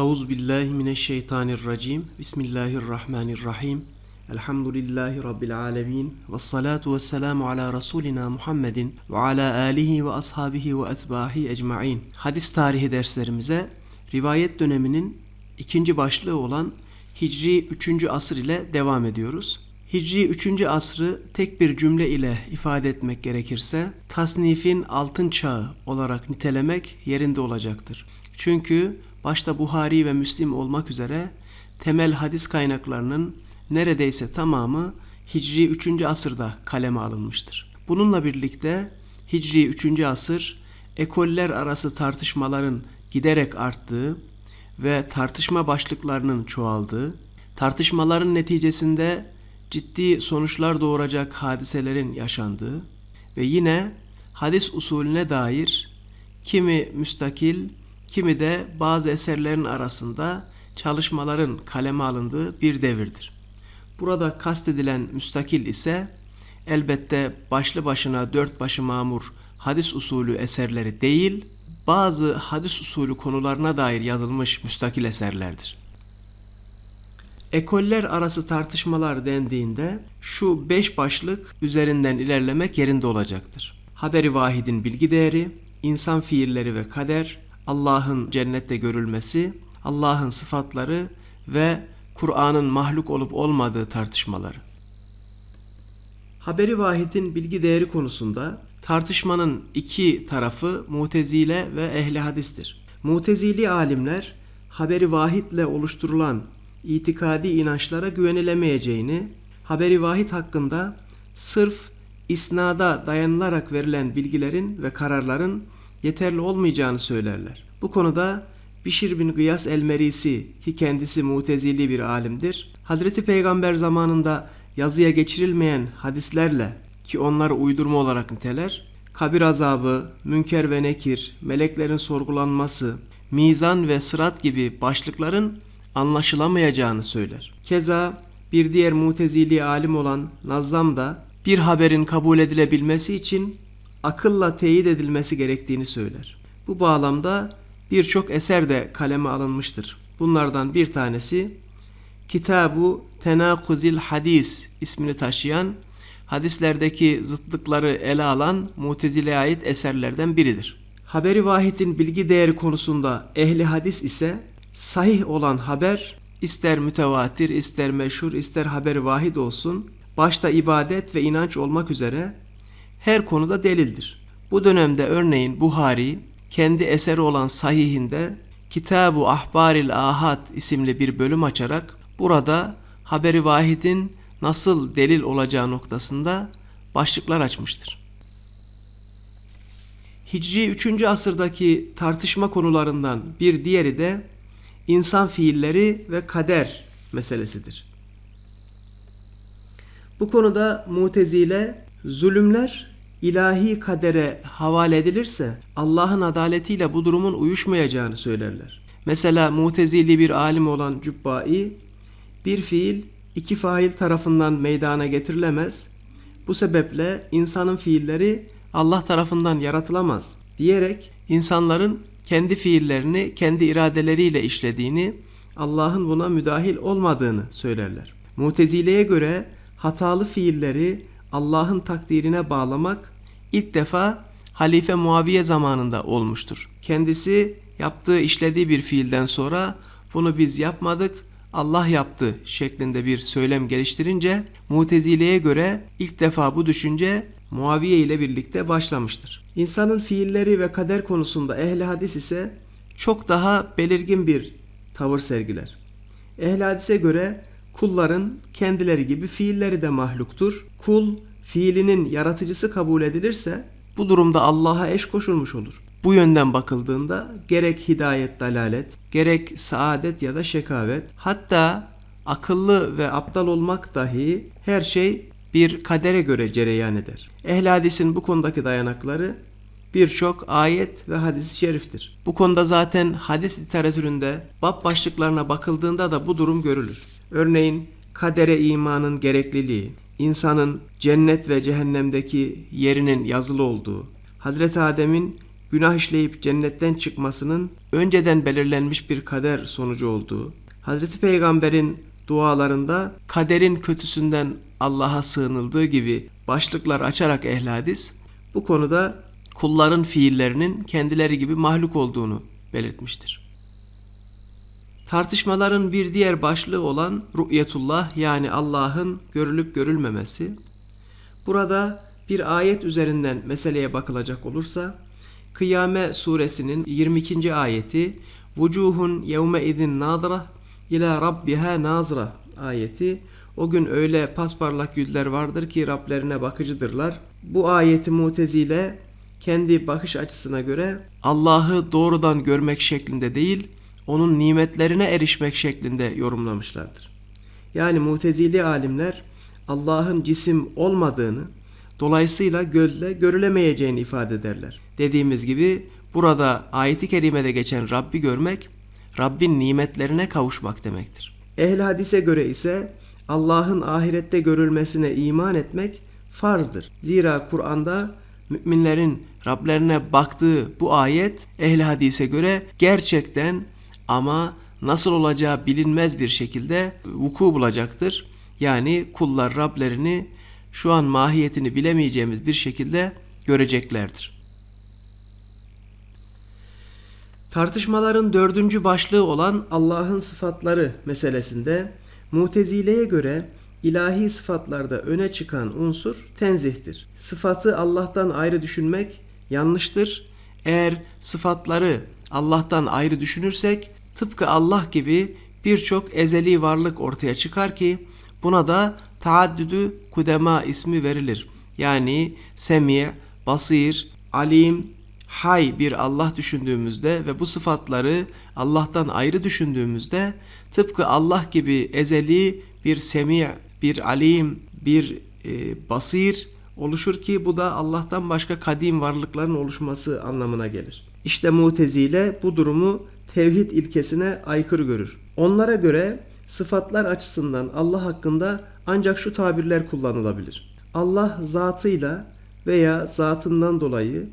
Euzu billahi mineşşeytanirracim. Bismillahirrahmanirrahim. Elhamdülillahi rabbil alamin. Ves salatu vesselamu ala rasulina Muhammedin ve ala alihi ve ashabihi ve etbahi ecmaîn. Hadis tarihi derslerimize rivayet döneminin ikinci başlığı olan Hicri 3. asır ile devam ediyoruz. Hicri 3. asrı tek bir cümle ile ifade etmek gerekirse tasnifin altın çağı olarak nitelemek yerinde olacaktır. Çünkü başta Buhari ve Müslim olmak üzere temel hadis kaynaklarının neredeyse tamamı Hicri 3. asırda kaleme alınmıştır. Bununla birlikte Hicri 3. asır ekoller arası tartışmaların giderek arttığı ve tartışma başlıklarının çoğaldığı, tartışmaların neticesinde ciddi sonuçlar doğuracak hadiselerin yaşandığı ve yine hadis usulüne dair kimi müstakil, kimi de bazı eserlerin arasında çalışmaların kaleme alındığı bir devirdir. Burada kastedilen müstakil ise elbette başlı başına dört başı mamur hadis usulü eserleri değil, bazı hadis usulü konularına dair yazılmış müstakil eserlerdir. Ekoller arası tartışmalar dendiğinde şu beş başlık üzerinden ilerlemek yerinde olacaktır. Haberi vahidin bilgi değeri, insan fiilleri ve kader, Allah'ın cennette görülmesi, Allah'ın sıfatları ve Kur'an'ın mahluk olup olmadığı tartışmaları. Haberi vahidin bilgi değeri konusunda tartışmanın iki tarafı mutezile ve ehli hadistir. Mutezili alimler haberi vahidle oluşturulan itikadi inançlara güvenilemeyeceğini, haberi vahid hakkında sırf isnada dayanılarak verilen bilgilerin ve kararların yeterli olmayacağını söylerler. Bu konuda Bişir bin Gıyas el-Merisi ki kendisi mutezili bir alimdir. Hazreti Peygamber zamanında yazıya geçirilmeyen hadislerle ki onları uydurma olarak niteler, kabir azabı, münker ve nekir, meleklerin sorgulanması, mizan ve sırat gibi başlıkların anlaşılamayacağını söyler. Keza bir diğer mutezili alim olan Nazzam da bir haberin kabul edilebilmesi için akılla teyit edilmesi gerektiğini söyler. Bu bağlamda birçok eser de kaleme alınmıştır. Bunlardan bir tanesi Kitabu Tenakuzil Hadis ismini taşıyan hadislerdeki zıtlıkları ele alan Mutezile'ye ait eserlerden biridir. Haberi vahidin bilgi değeri konusunda ehli hadis ise sahih olan haber ister mütevatir, ister meşhur, ister haberi vahid olsun başta ibadet ve inanç olmak üzere her konuda delildir. Bu dönemde örneğin Buhari kendi eseri olan sahihinde Kitabu Ahbaril Ahad isimli bir bölüm açarak burada haberi vahidin nasıl delil olacağı noktasında başlıklar açmıştır. Hicri 3. asırdaki tartışma konularından bir diğeri de insan fiilleri ve kader meselesidir. Bu konuda mutezile zulümler ilahi kadere havale edilirse Allah'ın adaletiyle bu durumun uyuşmayacağını söylerler. Mesela mutezili bir alim olan Cübbai bir fiil iki fail tarafından meydana getirilemez. Bu sebeple insanın fiilleri Allah tarafından yaratılamaz diyerek insanların kendi fiillerini kendi iradeleriyle işlediğini, Allah'ın buna müdahil olmadığını söylerler. Mutezile'ye göre hatalı fiilleri Allah'ın takdirine bağlamak ilk defa Halife Muaviye zamanında olmuştur. Kendisi yaptığı işlediği bir fiilden sonra bunu biz yapmadık, Allah yaptı şeklinde bir söylem geliştirince Mutezile'ye göre ilk defa bu düşünce Muaviye ile birlikte başlamıştır. İnsanın fiilleri ve kader konusunda ehli hadis ise çok daha belirgin bir tavır sergiler. Ehli hadise göre kulların kendileri gibi fiilleri de mahluktur. Kul fiilinin yaratıcısı kabul edilirse bu durumda Allah'a eş koşulmuş olur. Bu yönden bakıldığında gerek hidayet, dalalet, gerek saadet ya da şekavet, hatta akıllı ve aptal olmak dahi her şey bir kadere göre cereyan eder. Ehl hadisin bu konudaki dayanakları birçok ayet ve hadis-i şeriftir. Bu konuda zaten hadis literatüründe bab başlıklarına bakıldığında da bu durum görülür. Örneğin kadere imanın gerekliliği, insanın cennet ve cehennemdeki yerinin yazılı olduğu, Hazreti Adem'in günah işleyip cennetten çıkmasının önceden belirlenmiş bir kader sonucu olduğu, Hazreti Peygamber'in dualarında kaderin kötüsünden Allah'a sığınıldığı gibi başlıklar açarak hadis bu konuda kulların fiillerinin kendileri gibi mahluk olduğunu belirtmiştir. Tartışmaların bir diğer başlığı olan ru'yetullah yani Allah'ın görülüp görülmemesi. Burada bir ayet üzerinden meseleye bakılacak olursa Kıyame suresinin 22. ayeti Vucuhun yevme izin nadra ila rabbiha nazra ayeti o gün öyle pasparlak yüzler vardır ki Rablerine bakıcıdırlar. Bu ayeti mutezile kendi bakış açısına göre Allah'ı doğrudan görmek şeklinde değil, onun nimetlerine erişmek şeklinde yorumlamışlardır. Yani mutezili alimler Allah'ın cisim olmadığını, dolayısıyla gözle görülemeyeceğini ifade ederler. Dediğimiz gibi burada ayeti kerimede geçen Rabbi görmek, Rabbin nimetlerine kavuşmak demektir. Ehl hadise göre ise Allah'ın ahirette görülmesine iman etmek farzdır. Zira Kur'an'da müminlerin Rablerine baktığı bu ayet ehl hadise göre gerçekten ama nasıl olacağı bilinmez bir şekilde vuku bulacaktır. Yani kullar Rablerini şu an mahiyetini bilemeyeceğimiz bir şekilde göreceklerdir. Tartışmaların dördüncü başlığı olan Allah'ın sıfatları meselesinde Mutezile'ye göre ilahi sıfatlarda öne çıkan unsur tenzihtir. Sıfatı Allah'tan ayrı düşünmek yanlıştır. Eğer sıfatları Allah'tan ayrı düşünürsek tıpkı Allah gibi birçok ezeli varlık ortaya çıkar ki buna da taaddüdü kudema ismi verilir. Yani semi, basir, alim, hay bir Allah düşündüğümüzde ve bu sıfatları Allah'tan ayrı düşündüğümüzde tıpkı Allah gibi ezeli bir semi, bir alim, bir e, basir oluşur ki bu da Allah'tan başka kadim varlıkların oluşması anlamına gelir. İşte Mutezile bu durumu tevhid ilkesine aykırı görür. Onlara göre sıfatlar açısından Allah hakkında ancak şu tabirler kullanılabilir. Allah zatıyla veya zatından dolayı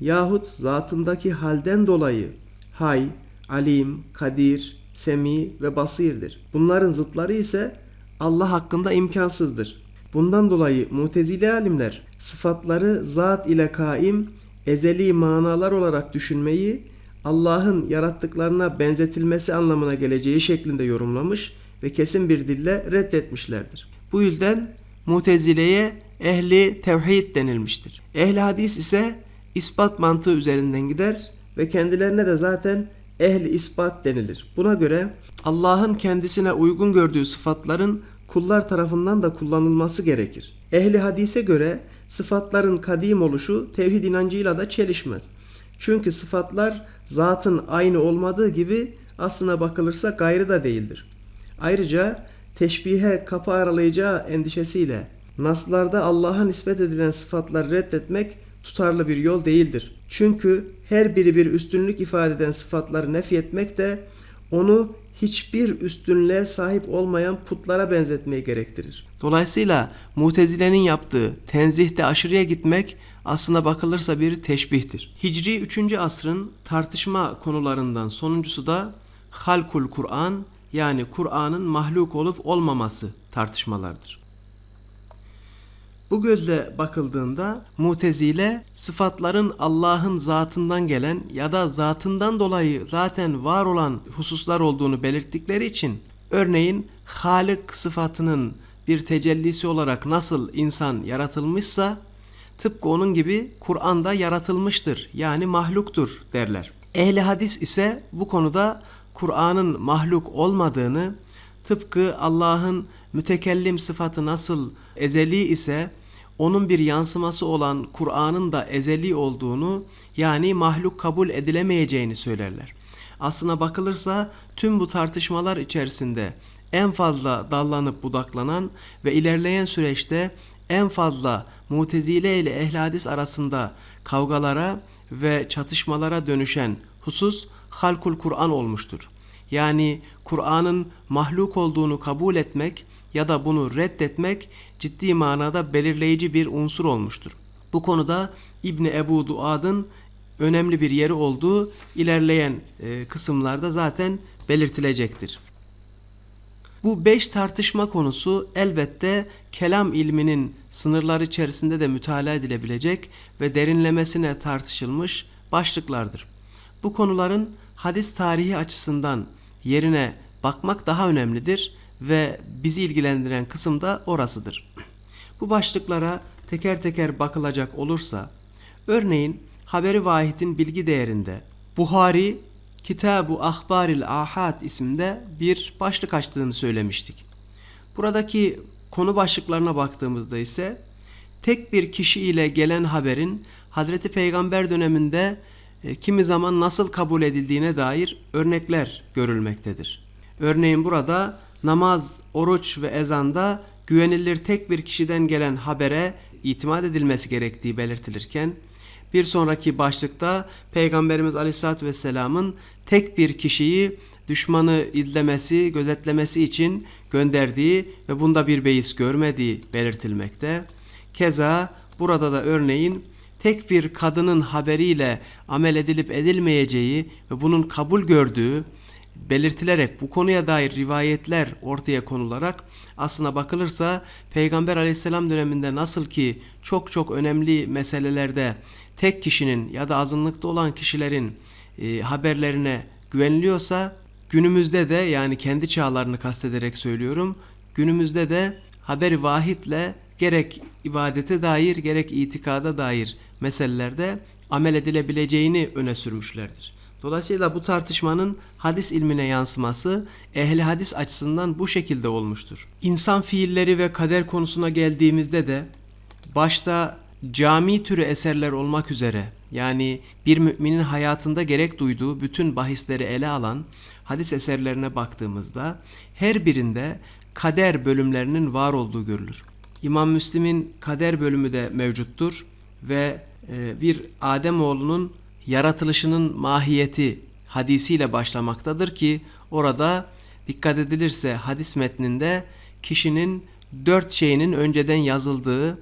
yahut zatındaki halden dolayı hay, alim, kadir, semi ve basirdir. Bunların zıtları ise Allah hakkında imkansızdır. Bundan dolayı mutezile alimler sıfatları zat ile kaim, ezeli manalar olarak düşünmeyi Allah'ın yarattıklarına benzetilmesi anlamına geleceği şeklinde yorumlamış ve kesin bir dille reddetmişlerdir. Bu yüzden Mutezile'ye ehli tevhid denilmiştir. Ehli hadis ise ispat mantığı üzerinden gider ve kendilerine de zaten ehli ispat denilir. Buna göre Allah'ın kendisine uygun gördüğü sıfatların kullar tarafından da kullanılması gerekir. Ehli hadise göre sıfatların kadim oluşu tevhid inancıyla da çelişmez. Çünkü sıfatlar zatın aynı olmadığı gibi aslına bakılırsa gayrı da değildir. Ayrıca teşbihe kapı aralayacağı endişesiyle naslarda Allah'a nispet edilen sıfatları reddetmek tutarlı bir yol değildir. Çünkü her biri bir üstünlük ifade eden sıfatları nefyetmek de onu hiçbir üstünlüğe sahip olmayan putlara benzetmeyi gerektirir. Dolayısıyla Mutezile'nin yaptığı tenzihte aşırıya gitmek aslına bakılırsa bir teşbihtir. Hicri 3. asrın tartışma konularından sonuncusu da Halkul Kur'an yani Kur'an'ın mahluk olup olmaması tartışmalardır. Bu gözle bakıldığında mutezile sıfatların Allah'ın zatından gelen ya da zatından dolayı zaten var olan hususlar olduğunu belirttikleri için örneğin Halık sıfatının bir tecellisi olarak nasıl insan yaratılmışsa tıpkı onun gibi Kur'an'da yaratılmıştır yani mahluktur derler. Ehli hadis ise bu konuda Kur'an'ın mahluk olmadığını tıpkı Allah'ın mütekellim sıfatı nasıl ezeli ise onun bir yansıması olan Kur'an'ın da ezeli olduğunu yani mahluk kabul edilemeyeceğini söylerler. Aslına bakılırsa tüm bu tartışmalar içerisinde en fazla dallanıp budaklanan ve ilerleyen süreçte en fazla Mutezile ile Ehl arasında kavgalara ve çatışmalara dönüşen husus halkul Kur'an olmuştur. Yani Kur'an'ın mahluk olduğunu kabul etmek ya da bunu reddetmek ciddi manada belirleyici bir unsur olmuştur. Bu konuda İbni Ebu Duad'ın önemli bir yeri olduğu ilerleyen e, kısımlarda zaten belirtilecektir. Bu beş tartışma konusu elbette kelam ilminin sınırları içerisinde de mütalaa edilebilecek ve derinlemesine tartışılmış başlıklardır. Bu konuların hadis tarihi açısından yerine bakmak daha önemlidir ve bizi ilgilendiren kısım da orasıdır. Bu başlıklara teker teker bakılacak olursa, örneğin Haberi Vahid'in bilgi değerinde Buhari Kitabu Ahbaril Ahad isimde bir başlık açtığını söylemiştik. Buradaki konu başlıklarına baktığımızda ise tek bir kişi ile gelen haberin Hazreti Peygamber döneminde e, kimi zaman nasıl kabul edildiğine dair örnekler görülmektedir. Örneğin burada namaz, oruç ve ezanda güvenilir tek bir kişiden gelen habere itimat edilmesi gerektiği belirtilirken bir sonraki başlıkta Peygamberimiz Aleyhisselatü Vesselam'ın tek bir kişiyi düşmanı izlemesi, gözetlemesi için gönderdiği ve bunda bir beis görmediği belirtilmekte. Keza burada da örneğin tek bir kadının haberiyle amel edilip edilmeyeceği ve bunun kabul gördüğü belirtilerek bu konuya dair rivayetler ortaya konularak aslına bakılırsa Peygamber aleyhisselam döneminde nasıl ki çok çok önemli meselelerde tek kişinin ya da azınlıkta olan kişilerin e, haberlerine güveniliyorsa günümüzde de yani kendi çağlarını kastederek söylüyorum günümüzde de haberi vahitle gerek ibadete dair gerek itikada dair meselelerde amel edilebileceğini öne sürmüşlerdir. Dolayısıyla bu tartışmanın hadis ilmine yansıması ehli hadis açısından bu şekilde olmuştur. İnsan fiilleri ve kader konusuna geldiğimizde de başta cami türü eserler olmak üzere yani bir müminin hayatında gerek duyduğu bütün bahisleri ele alan hadis eserlerine baktığımızda her birinde kader bölümlerinin var olduğu görülür. İmam Müslim'in kader bölümü de mevcuttur ve e, bir Ademoğlunun yaratılışının mahiyeti hadisiyle başlamaktadır ki orada dikkat edilirse hadis metninde kişinin dört şeyinin önceden yazıldığı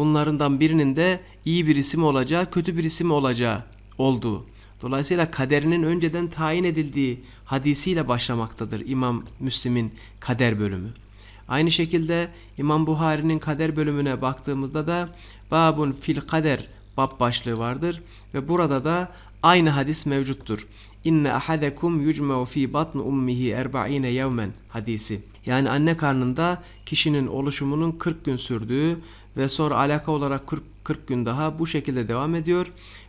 bunlarından birinin de iyi bir isim olacağı, kötü bir isim olacağı olduğu. Dolayısıyla kaderinin önceden tayin edildiği hadisiyle başlamaktadır İmam Müslim'in kader bölümü. Aynı şekilde İmam Buhari'nin kader bölümüne baktığımızda da Babun fil kader bab başlığı vardır ve burada da aynı hadis mevcuttur. İnne ahadekum yucma'u fi batn ummihi 40 yevmen hadisi. Yani anne karnında kişinin oluşumunun 40 gün sürdüğü ve sonra alaka olarak 40, 40 gün daha bu şekilde devam ediyor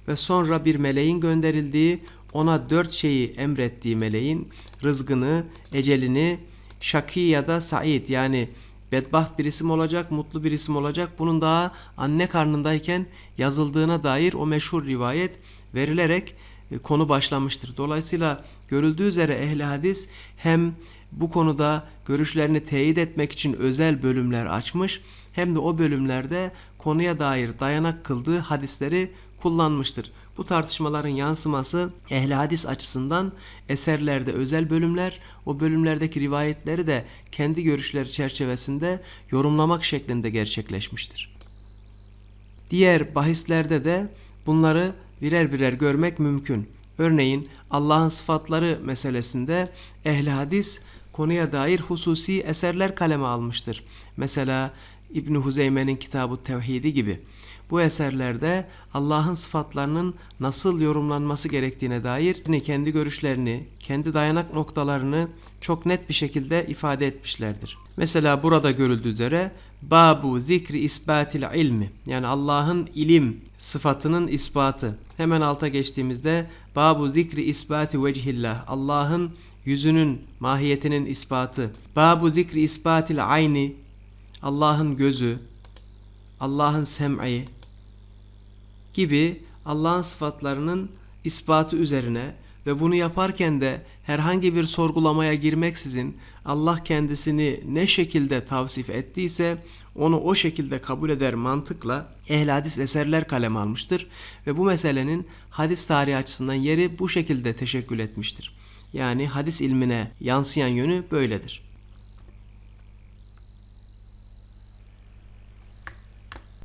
ve sonra bir meleğin gönderildiği ona dört şeyi emrettiği meleğin rızgını, ecelini, şaki ya da said yani bedbaht bir isim olacak, mutlu bir isim olacak. Bunun daha anne karnındayken yazıldığına dair o meşhur rivayet verilerek e, konu başlamıştır. Dolayısıyla görüldüğü üzere ehli hadis hem bu konuda görüşlerini teyit etmek için özel bölümler açmış hem de o bölümlerde konuya dair dayanak kıldığı hadisleri kullanmıştır. Bu tartışmaların yansıması ehli hadis açısından eserlerde özel bölümler, o bölümlerdeki rivayetleri de kendi görüşleri çerçevesinde yorumlamak şeklinde gerçekleşmiştir. Diğer bahislerde de bunları birer birer görmek mümkün. Örneğin Allah'ın sıfatları meselesinde ehli hadis konuya dair hususi eserler kaleme almıştır. Mesela İbn Huzeyme'nin kitabı Tevhidi gibi. Bu eserlerde Allah'ın sıfatlarının nasıl yorumlanması gerektiğine dair kendi görüşlerini, kendi dayanak noktalarını çok net bir şekilde ifade etmişlerdir. Mesela burada görüldüğü üzere Babu zikri isbatil ilmi yani Allah'ın ilim sıfatının ispatı. Hemen alta geçtiğimizde Babu zikri isbati vechillah Allah'ın yüzünün mahiyetinin ispatı. Babu zikri isbatil ayni Allah'ın gözü, Allah'ın sem'i gibi Allah'ın sıfatlarının ispatı üzerine ve bunu yaparken de herhangi bir sorgulamaya girmeksizin Allah kendisini ne şekilde tavsif ettiyse onu o şekilde kabul eder mantıkla ehl hadis eserler kaleme almıştır ve bu meselenin hadis tarihi açısından yeri bu şekilde teşekkül etmiştir. Yani hadis ilmine yansıyan yönü böyledir.